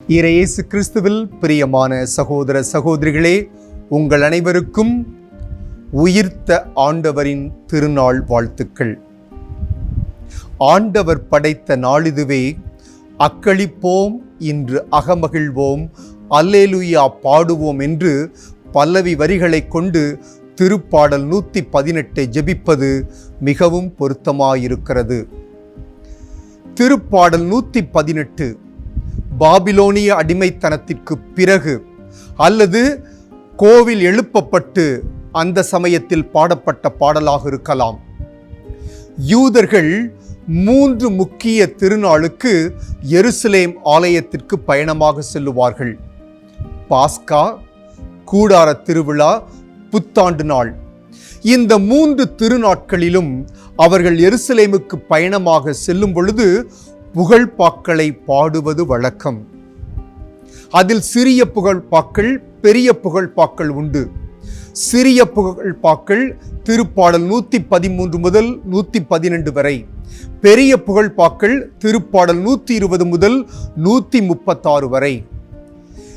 இயேசு கிறிஸ்துவில் பிரியமான சகோதர சகோதரிகளே உங்கள் அனைவருக்கும் உயிர்த்த ஆண்டவரின் திருநாள் வாழ்த்துக்கள். ஆண்டவர் படைத்த நாளிதுவே அக்களிப்போம் இன்று அகமகிழ்வோம் அல்லேலுயா பாடுவோம் என்று பல்லவி வரிகளை கொண்டு திருப்பாடல் நூற்றி பதினெட்டை ஜெபிப்பது மிகவும் பொருத்தமாயிருக்கிறது. திருப்பாடல் நூற்றி பதினெட்டு பாபிலோனிய அடிமைத்தனத்திற்கு பிறகு அல்லது கோவில் எழுப்பப்பட்டு அந்த சமயத்தில் பாடப்பட்ட பாடலாக இருக்கலாம். யூதர்கள் மூன்று முக்கிய திருநாளுக்கு எருசலேம் ஆலயத்திற்கு பயணமாக செல்லுவார்கள். பாஸ்கா கூடார திருவிழா புத்தாண்டு நாள். இந்த மூன்று திருநாட்களிலும் அவர்கள் எருசலேமுக்கு பயணமாக செல்லும் பொழுது புகழ்பாக்களை பாடுவது வழக்கம். அதில் சிறிய புகழ்பாக்கள் பெரிய புகழ்பாக்கள் உண்டு. சிறிய புகழ்பாக்கள் திருப்பாடல் நூற்றி பதிமூன்று முதல் நூற்றி பதினெண்டு வரை. பெரிய புகழ்பாக்கள் திருப்பாடல் நூற்றி இருபது முதல் நூற்றி முப்பத்தாறு வரை.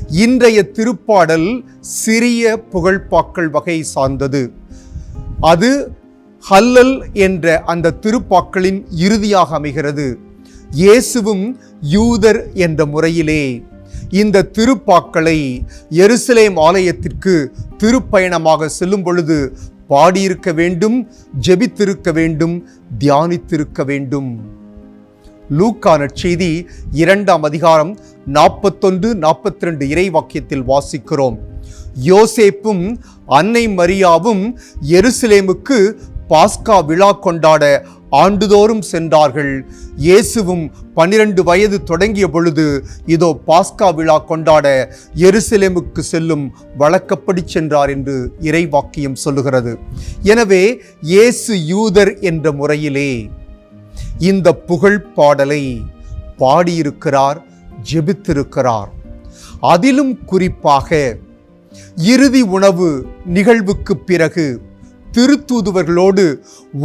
இன்றைய திருப்பாடல் சிறிய புகழ்பாக்கள் வகை சார்ந்தது. அது ஹல்லல் என்ற அந்த திருப்பாக்களின் இறுதியாக அமைகிறது. இயேசுவும் யூதர் என்ற முறையிலே இந்த திருப்பாக்களை எருசலேம் ஆலயத்திற்கு திருப்பயணமாக செல்லும் பொழுது பாடியிருக்க வேண்டும் ஜெபித்திருக்க வேண்டும் தியானித்திருக்க வேண்டும். லூக்கா நற்செய்தி இரண்டாம் அதிகாரம் நாற்பத்தொன்று நாற்பத்தி ரெண்டு இறை வாக்கியத்தில் வாசிக்கிறோம். யோசேப்பும் அன்னை மரியாவும் எருசலேமுக்கு பாஸ்கா விழா கொண்டாட ஆண்டுதோறும் சென்றார்கள். இயேசுவும் பன்னிரண்டு வயது தொடங்கிய பொழுது இதோ பாஸ்கா விழா கொண்டாட எருசலேமுக்கு செல்லும் வழக்கப்படி சென்றார் என்று இறைவாக்கியம் சொல்லுகிறது. எனவே இயேசு யூதர் என்ற முறையிலே இந்த புகழ் பாடலை பாடியிருக்கிறார் ஜெபித்திருக்கிறார். அதிலும் குறிப்பாக இறுதி உணவு நிகழ்வுக்கு பிறகு திருத்தூதுவர்களோடு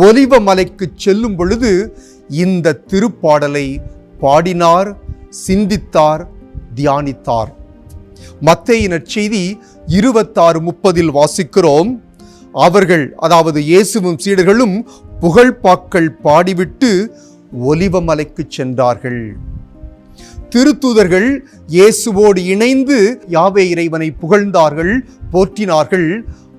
ஒலிவ மலைக்கு செல்லும் பொழுது இந்த திருப்பாடலை பாடினார் சிந்தித்தார் தியானித்தார். மத்தேயின் செய்தி இருபத்தாறு முப்பதில் வாசிக்கிறோம். அவர்கள் அதாவது இயேசுவும் சீடர்களும் புகழ்பாக்கள் பாடிவிட்டு ஒலிவ மலைக்கு சென்றார்கள். திருத்தூதர்கள் இயேசுவோடு இணைந்து யாவே இறைவனை புகழ்ந்தார்கள் போற்றினார்கள்.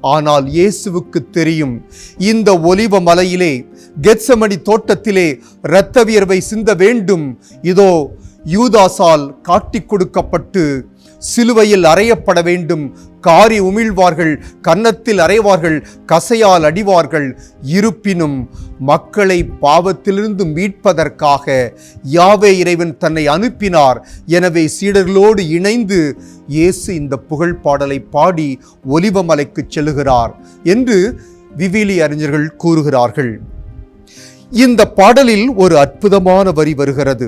ஆனால் இயேசுவுக்கு தெரியும் இந்த ஒலிவ மலையிலே கெட்சமணி தோட்டத்திலே இரத்த வியர்வை சிந்த வேண்டும். இதோ யூதாசால் காட்டிக் கொடுக்கப்பட்டு சிலுவையில் அறையப்பட வேண்டும். காரி உமிழ்வார்கள் கன்னத்தில் அறைவார்கள் கசையால் அடிவார்கள். இருப்பினும் மக்களை பாவத்திலிருந்து மீட்பதற்காக யாவே இறைவன் தன்னை அனுப்பினார். எனவே சீடர்களோடு இணைந்து இயேசு இந்த புகழ் பாடலை பாடி ஒலிவமலைக்கு செல்லுகிறார் என்று விவிலி அறிஞர்கள் கூறுகிறார்கள். இந்த பாடலில் ஒரு அற்புதமான வரி வருகிறது.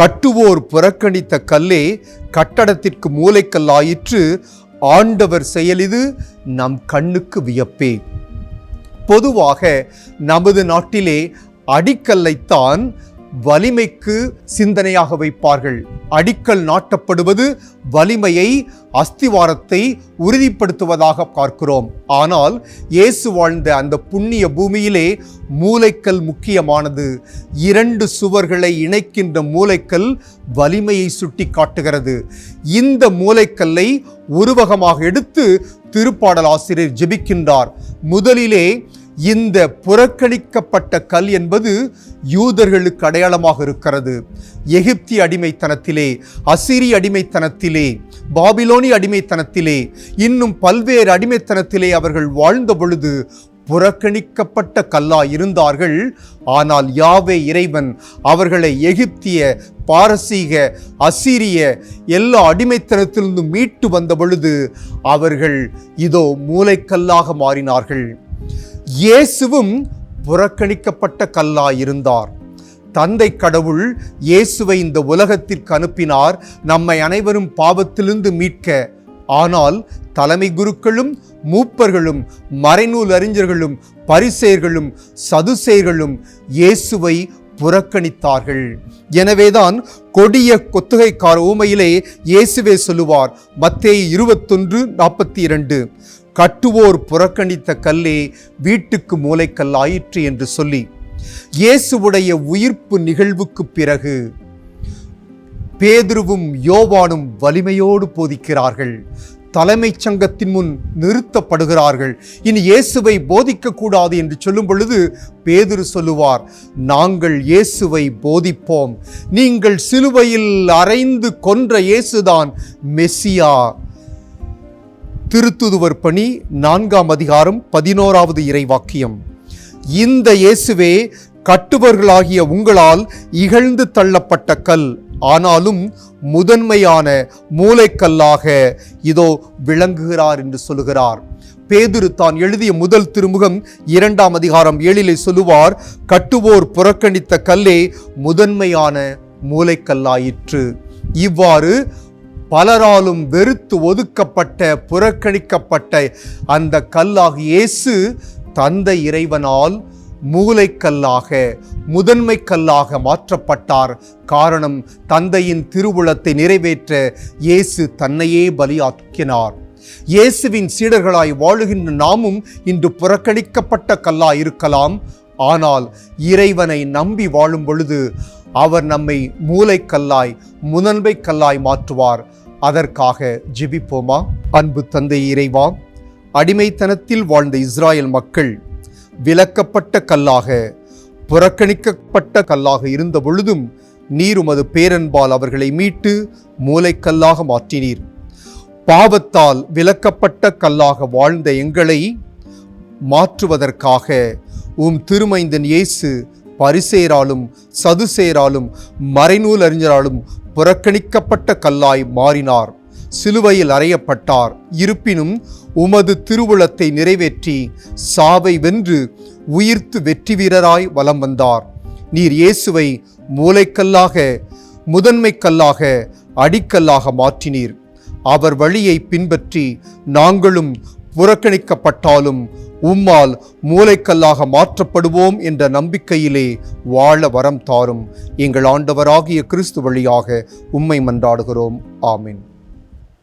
கட்டுவோர் புறக்கணித்த கல்லே கட்டடத்திற்கு மூளைக்கல்லாயிற்று ஆண்டவர் செயலிது நம் கண்ணுக்கு வியப்பே. பொதுவாக நமது நாட்டிலே அடிக்கல்லைத்தான் வலிமைக்கு சிந்தனையாக வைப்பார்கள். அடிக்கல் நாட்டப்படுவது வலிமையை அஸ்திவாரத்தை உறுதிப்படுத்துவதாக பார்க்கிறோம். ஆனால் இயேசு வாழ்ந்த அந்த புண்ணிய பூமியிலே மூளைக்கல் முக்கியமானது. இரண்டு சுவர்களை இணைக்கின்ற மூளைக்கல் வலிமையை சுட்டி காட்டுகிறது இந்த மூளைக்கல்லை உருவகமாக எடுத்து திருப்பாடல் ஆசிரியர் ஜெபிக்கின்றார். முதலிலே இந்த புறக்கணிக்கப்பட்ட கல் என்பது யூதர்களுக்கு அடையாளமாக இருக்கிறது. எகிப்தி அடிமைத்தனத்திலே அசிரி அடிமைத்தனத்திலே பாபிலோனி அடிமைத்தனத்திலே இன்னும் பல்வேறு அடிமைத்தனத்திலே அவர்கள் வாழ்ந்த பொழுது புறக்கணிக்கப்பட்ட கல்லா இருந்தார்கள் ஆனால் யாவே இறைவன் அவர்களை எகிப்திய பாரசீக அசீரிய எல்லா அடிமைத்தனத்திலிருந்து மீட்டு வந்த பொழுது அவர்கள் இதோ மூளைக்கல்லாக மாறினார்கள். இயேசுவும் புறக்கணிக்கப்பட்ட கல்லாயிருந்தார். தந்தை கடவுள் இயேசுவை இந்த உலகத்திற்கு அனுப்பினார். நம்மை அனைவரும் பாவத்திலிருந்து மீட்க. ஆனால் தலைமை குருக்களும் மூப்பர்களும் மறைநூல் அறிஞர்களும் பரிசெயர்களும் சதுசேர்களும் இயேசுவை புறக்கணித்தார்கள். எனவேதான் கொடிய கொத்துகைக்கார ஊமையிலே இயேசுவே சொல்லுவார். மத்தே இருபத்தொன்று நாற்பத்தி இரண்டு. கட்டுவோர் புறக்கணித்த கல்லே வீட்டுக்கு மூலைக்கல் ஆயிற்று என்று சொல்லி இயேசுவுடைய உயிர்ப்பு நிகழ்வுக்கு பிறகு பேதுருவும் யோவானும் வலிமையோடு போதிக்கிறார்கள். தலைமைச் சங்கத்தின் முன் நிறுத்தப்படுகிறார்கள். இனி இயேசுவை போதிக்க கூடாது என்று சொல்லும் பொழுது பேதுரு சொல்லுவார் நாங்கள் இயேசுவை போதிப்போம். நீங்கள் சிலுவையில் அறைந்து கொன்ற இயேசுதான் மெஸ்ஸியா திருத்துதுவர் பணி நான்காம் அதிகாரம் பதினோராவது இறைவாக்கியம். இந்த இயேசுவே கட்டுவர்களாகிய உங்களால் இகழ்ந்து தள்ளப்பட்ட கல் ஆனாலும் முதன்மையான மூளைக்கல்லாக இதோ விளங்குகிறார் என்று சொல்லுகிறார். பேதுரு தான் எழுதிய முதல் திருமுகம் இரண்டாம் அதிகாரம் ஏழிலே சொல்லுவார் கட்டுவோர் புறக்கணித்த கல்லே முதன்மையான மூளைக்கல்லாயிற்று. இவ்வாறு பலராலும் வெறுத்து ஒதுக்கப்பட்ட புறக்கணிக்கப்பட்ட அந்த கல்லாக இயேசு தந்தை இறைவனால் மூளைக்கல்லாக முதன்மை கல்லாக மாற்றப்பட்டார். காரணம் தந்தையின் திருவுளத்தை நிறைவேற்ற இயேசு தன்னையே பலியாக்கினார். இயேசுவின் சீடர்களாய் வாழுகின்ற நாமும் இன்று புறக்கணிக்கப்பட்ட கல்லாய் இருக்கலாம். ஆனால் இறைவனை நம்பி வாழும் பொழுது அவர் நம்மை மூளைக்கல்லாய் முதன்மை கல்லாய் மாற்றுவார். அதற்காக ஜிபிப்போமா? அன்பு தந்தை இறைவா அடிமைத்தனத்தில் வாழ்ந்த இஸ்ராயல் மக்கள் விலக்கப்பட்ட கல்லாக புறக்கணிக்கப்பட்ட கல்லாக இருந்த பொழுதும் நீருமது பேரன்பால் அவர்களை மீட்டு மூளைக்கல்லாக மாற்றினீர். பாவத்தால் விலக்கப்பட்ட கல்லாக வாழ்ந்த எங்களை மாற்றுவதற்காக உம் திருமைந்தன் இயேசு பரிசேராலும் சதுசேராலும் மறைநூல் அறிஞராலும் புறக்கணிக்கப்பட்ட கல்லாய் மாறினார். சிலுவையில் அறையப்பட்டார். இருப்பினும் உமது திருவுளத்தை நிறைவேற்றி சாவை வென்று உயிர்த்து வெற்றி வீரராய் வலம் வந்தார். நீர் இயேசுவை மூளைக்கல்லாக முதன்மை கல்லாக அடிக்கல்லாக மாற்றினீர். அவர் வழியை பின்பற்றி நாங்களும் புறக்கணிக்கப்பட்டாலும் உம்மால் மூளைக்கல்லாக மாற்றப்படுவோம் என்ற நம்பிக்கையிலே வாழ வரம் தாரும். எங்கள் ஆண்டவராகிய கிறிஸ்து வழியாக உம்மை மன்றாடுகிறோம். ஆமீன்.